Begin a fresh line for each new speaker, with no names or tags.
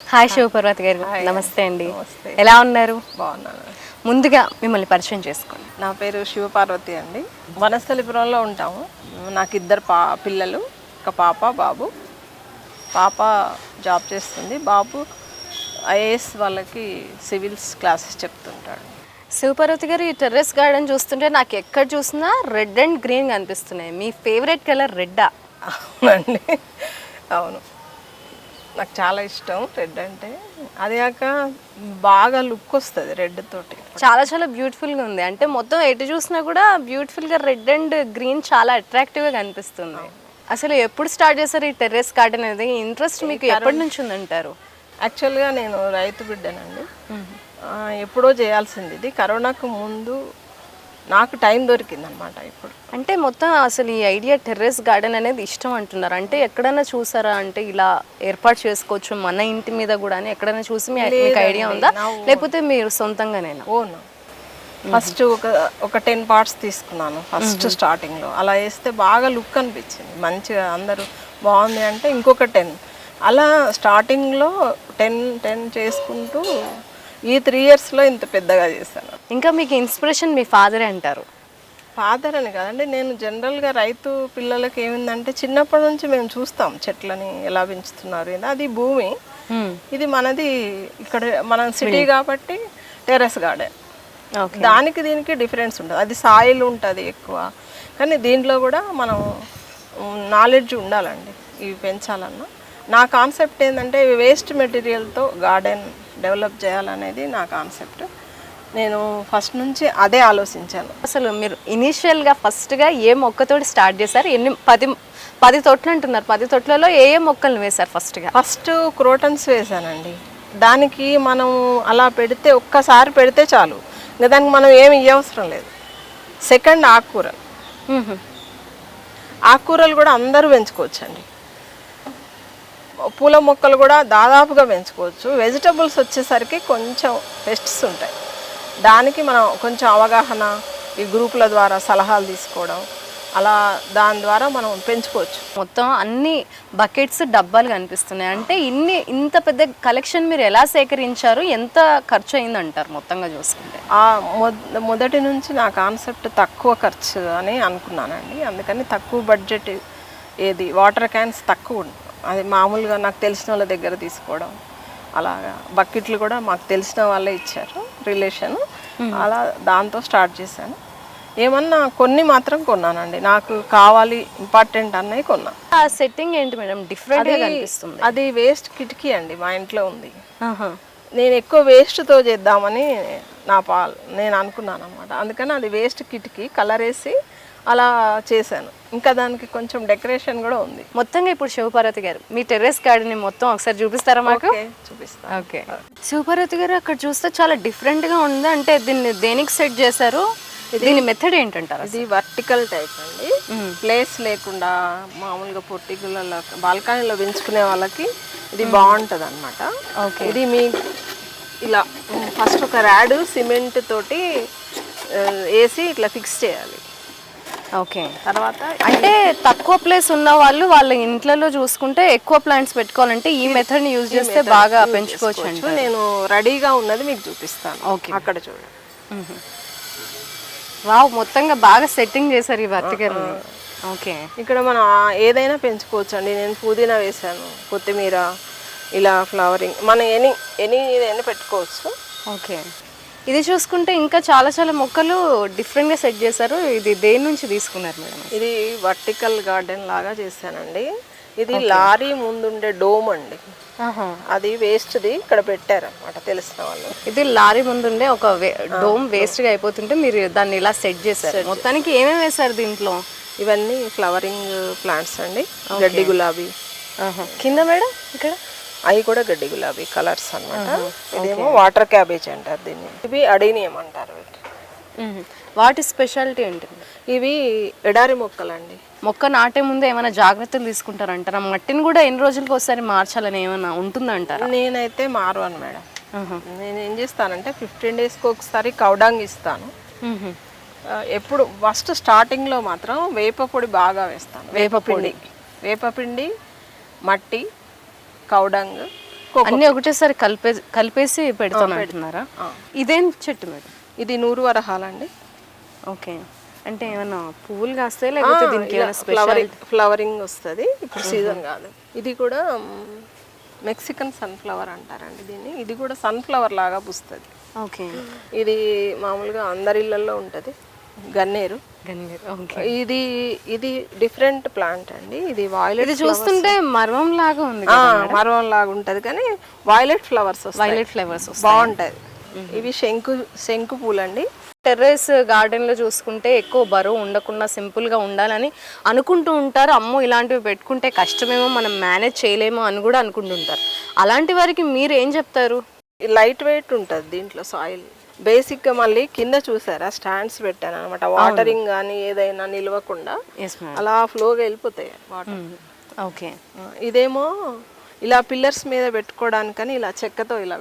Hi శివపర్వతి గారు. నమస్తే అండి. ఎలా ఉన్నారు?
బాగున్నాను.
ముందుగా మిమ్మల్ని పరిచయం చేసుకోండి.
నా పేరు శివపార్వతి అండి. వనస్థలిపురంలో ఉంటాము. నాకు ఇద్దరు పా పిల్లలు ఒక పాప బాబు. పాప జాబ్ చేస్తుంది. బాబు ఐఏఎస్ వాళ్ళకి సివిల్స్ క్లాసెస్ చెప్తుంటాడు.
శివపర్వతి గారు ఈ టెర్రస్ గార్డెన్ చూస్తుంటే నాకు ఎక్కడ చూసినా రెడ్ అండ్ గ్రీన్ కనిపిస్తున్నాయి. మీ ఫేవరెట్ కలర్ రెడ్డా?
అవునండి. అవును. నాకు చాలా ఇష్టం రెడ్ అంటే. అది కాక బాగా లుక్ వస్తుంది రెడ్ తోటి.
చాలా చాలా beautiful గా ఉంది. అంటే మొత్తం ఎటు చూసినా కూడా beautiful గా రెడ్ అండ్ గ్రీన్ చాలా attractive గా కనిపిస్తుంది అసలు ఎప్పుడు స్టార్ట్ చేశారు ఈ టెర్రస్ గార్డెన్ అనేది? ఇంట్రెస్ట్ మీకు ఎప్పటి నుంచి ఉందంటారు?
యాక్చువల్గా నేను రైతు బిడ్డనండి. ఎప్పుడో చేయాల్సింది ఇది. కరోనాకు ముందు నాకు టైం దొరికిందనమాట ఇప్పుడు.
అంటే మొత్తం అసలు ఈ ఐడియా టెర్రస్ గార్డెన్ అనేది ఇష్టం అంటున్నారు. అంటే ఎక్కడైనా చూసారా? అంటే ఇలా ఏర్పాటు చేసుకోవచ్చు మన ఇంటి మీద కూడా అని ఎక్కడైనా చూసి మీ- మీకు ఐడియా ఉందా? లేకపోతే మీరు సొంతంగానేనా?
ఓను ఫస్ట్ ఒక ఒక టెన్ పార్ట్స్ తీసుకున్నాను ఫస్ట్ స్టార్టింగ్లో. అలా వేస్తే బాగా లుక్ అనిపించింది. మంచిగా అందరూ బాగుంది అంటే ఇంకొక టెన్. అలా స్టార్టింగ్లో టెన్ టెన్ చేసుకుంటూ ఈ త్రీ ఇయర్స్లో ఇంత పెద్దగా చేశాను.
ఇంకా మీకు ఇన్స్పిరేషన్ మీ ఫాదరే అంటారు?
ఫాదర్ అని కాదండి నేను జనరల్గా రైతు పిల్లలకి ఏమిందంటే చిన్నప్పటి నుంచి మేము చూస్తాం చెట్లని ఎలా పెంచుతున్నారు. అది భూమి. ఇది మనది ఇక్కడ మన సిటీ కాబట్టి టెర్రస్ గార్డెన్ దానికి దీనికి డిఫరెన్స్ ఉంటుంది. అది సాయిల్ ఉంటుంది ఎక్కువ. కానీ దీంట్లో కూడా మనం నాలెడ్జ్ ఉండాలండి. ఇవి పెంచాలన్నా. నా కాన్సెప్ట్ ఏంటంటే వేస్ట్ మెటీరియల్తో గార్డెన్ డెవలప్ చేయాలనేది నా కాన్సెప్ట్. నేను ఫస్ట్ నుంచి అదే ఆలోచించాను.
అసలు మీరు ఇనీషియల్గా ఫస్ట్గా ఏ మొక్కతోటి స్టార్ట్ చేశారు? ఎన్ని పది పది తొట్లు అంటున్నారు. పది తొట్లలో ఏ ఏ మొక్కలను వేశారు ఫస్ట్గా
ఫస్ట్ క్రోటన్స్ వేసానండి దానికి మనం అలా పెడితే ఒక్కసారి పెడితే చాలు. ఇంకా దానికి మనం ఏమి ఇవ్వవసరం లేదు. సెకండ్ ఆకుకూర ఆకుకూరలు కూడా అందరూ పెంచుకోవచ్చండి. పూల మొక్కలు కూడా దాదాపుగా పెంచుకోవచ్చు. వెజిటబుల్స్ వచ్చేసరికి కొంచెం పెస్ట్స్ ఉంటాయి. దానికి మనం కొంచెం అవగాహన ఈ గ్రూపుల ద్వారా సలహాలు తీసుకోవడం అలా దాని ద్వారా మనం పెంచుకోవచ్చు.
మొత్తం అన్ని బకెట్స్ డబ్బాలు కనిపిస్తున్నాయి. అంటే ఇన్ని ఇంత పెద్ద కలెక్షన్ మీరు ఎలా సేకరించారు? ఎంత ఖర్చు అయింది అంటారు మొత్తంగా చూసుకుంటే
మొదటి నుంచి నా కాన్సెప్ట్ తక్కువ ఖర్చు అని అనుకున్నానండి. అందుకని తక్కువ బడ్జెట్ ఏది వాటర్ క్యాన్స్ తక్కువ అది మామూలుగా నాకు తెలిసిన వాళ్ళ దగ్గర తీసుకోవడం అలాగా. బకెట్లు కూడా మాకు తెలిసిన వాళ్ళే ఇచ్చారు రిలేషన్. అలా దాంతో స్టార్ట్ చేశాను. ఏమన్నా కొన్ని మాత్రం కొన్నానండి. నాకు కావాలి ఇంపార్టెంట్ అన్నవి కొన్నా.
ఆ సెట్టింగ్ ఏంటి మేడం? డిఫరెంట్ కనిపిస్తుంది.
అది వేస్ట్ కిటికీ అండి మా ఇంట్లో ఉంది. నేను ఎక్కువ వేస్ట్తో చేద్దామని నా పాల్ నేను అనుకున్నాను అనమాట అందుకని అది వేస్ట్ కిట్కి కలర్ వేసి అలా చేశాను. ఇంకా దానికి కొంచెం డెకరేషన్ కూడా ఉంది.
మొత్తంగా ఇప్పుడు శివపార్వతి గారు మీ టెర్రస్ గార్డెన్ మొత్తం ఒకసారి చూపిస్తారా మాకు?
చూపిస్తాను
ఓకే. శివపార్వతి గారు అక్కడ చూస్తే చాలా డిఫరెంట్గా ఉంది. అంటే దీన్ని దేనికి సెట్ చేశారు? దీని మెథడ్ ఏంటంటారు
ఇది వర్టికల్ టైప్ అండి. ప్లేస్ లేకుండా మామూలుగా పొట్టిగులలో బాల్కనీలో పెంచుకునే వాళ్ళకి ఇది బాగుంటుంది అనమాట
ఓకే.
ఇది మీ ఇలా ఫస్ట్ ఒక ర్యాడ్ సిమెంట్ తోటి వేసి ఇట్లా ఫిక్స్ చేయాలి.
ఓకే.
తర్వాత
అంటే తక్కువ ప్లేస్ ఉన్న వాళ్ళు వాళ్ళ ఇంట్లలో చూసుకుంటే ఎక్కువ ప్లాంట్స్ పెట్టుకోవాలంటే ఈ మెథడ్ని యూజ్ చేస్తే బాగా పెంచుకోవచ్చు.
నేను రెడీగా ఉన్నది మీకు చూపిస్తాను.
ఓకే.
అక్కడ చూడండి.
వావ్ మొత్తంగా బాగా సెట్టింగ్ చేశారు ఈ వర్తి గారు ఓకే.
ఇక్కడ మనం ఏదైనా పెంచుకోవచ్చు అండి నేను పుదీనా వేసాను కొత్తిమీర ఇలా ఫ్లవరింగ్. మనం ఎనీ ఎనీ ఏదైనా పెట్టుకోవచ్చు.
ఓకే. ఇది చూసుకుంటే ఇంకా చాలా చాలా మొక్కలు డిఫరెంట్గా సెట్ చేశారు. ఇది దేని నుంచి తీసుకున్నారు మేడం?
ఇది వర్టికల్ గార్డెన్ లాగా చేశానండి. ఇది లారీ ముందుండే డోమ్ అండి. అది వేస్ట్ది ఇక్కడ పెట్టారనమాట తెలిసిన వాళ్ళు.
ఇది లారీ ముందుండే ఒక డోమ్ వేస్ట్గా అయిపోతుంటే మీరు దాన్ని ఇలా సెట్ చేశారు. మొత్తానికి ఏమేమి వేశారు దీంట్లో?
ఇవన్నీ ఫ్లవరింగ్ ప్లాంట్స్ అండి. గడ్డి గులాబీ.
కింద మేడం ఇక్కడ?
అవి కూడా గడ్డి గులాబీ కలర్స్ అన్నమాట. ఇదేమో వాటర్ క్యాబేజ్ అంటారు దీన్ని. ఇవి అడీనియం అంటారు.
వాటి స్పెషాలిటీ ఏంటండి
ఇవి ఎడారి మొక్కలండి.
మొక్క నాటే ముందు ఏమైనా జాగ్రత్తలు తీసుకుంటారంటారా? మట్టిని కూడా ఎన్ని రోజులకు ఒకసారి మార్చాలని ఏమైనా ఉంటుందంటారా?
నేనైతే మారవాను మేడం. నేను ఏం చేస్తానంటే ఫిఫ్టీన్ డేస్కి ఒకసారి కౌడాంగ్ ఇస్తాను. ఎప్పుడు ఫస్ట్ స్టార్టింగ్లో మాత్రం వేప పొడి బాగా వేస్తాను. వేప పిండి వేప పిండి మట్టి కౌడంగ్
అన్ని ఒకటేసారి కలిపే కలిపేసి పెడతాను అంటున్నారా? ఇదేం చెట్టు మేడం?
ఇది నూరు వరహాలండి
ఓకే. అంటే ఏమన్నా పువ్వులు కాస్తాయి లేకపోతే దీనికి
ఫ్లవరింగ్ ఫ్లవరింగ్ వస్తుంది. ఇప్పుడు సీజన్ కాదు. ఇది కూడా మెక్సికన్ సన్ఫ్లవర్ అంటారండి దీన్ని. ఇది కూడా సన్ఫ్లవర్ లాగా పూస్తుంది.
ఓకే.
ఇది మామూలుగా అందరి ఇళ్ళల్లో ఉంటుంది. గన్నేరు. ఇది ఇది డిఫరెంట్ ప్లాంట్ అండి. ఇది వాయిలెట్
చూస్తుంటే మర్వం లాగా ఉంది
మరవం లాగా ఉంటుంది కానీ వాయిలెట్ ఫ్లవర్స్
వైలెట్ ఫ్లేవర్స్
బాగుంటది. ఇవి శంకు శంకు పూలండి.
టెర్రస్ గార్డెన్లో చూసుకుంటే ఎక్కువ బరువు ఉండకుండా సింపుల్గా ఉండాలని అనుకుంటూ ఉంటారు. అమ్మో ఇలాంటివి పెట్టుకుంటే కష్టమేమో మనం మేనేజ్ చేయలేమో అని కూడా అనుకుంటుంటారు. అలాంటి వారికి మీరు ఏం చెప్తారు?
లైట్ వెయిట్ ఉంటుంది దీంట్లో సాయిల్ బేసిక్గా మళ్ళీ కింద చూసారా స్టాండ్స్ పెట్టాను అనమాట వాటరింగ్ కానీ ఏదైనా నిలవకుండా అలా ఫ్లోగా వెళ్ళిపోతాయి వాటర్.
ఓకే
ఇదేమో ఇలా పిల్లర్స్ మీద పెట్టుకోవడానికని ఇలా చెక్కతో ఇలా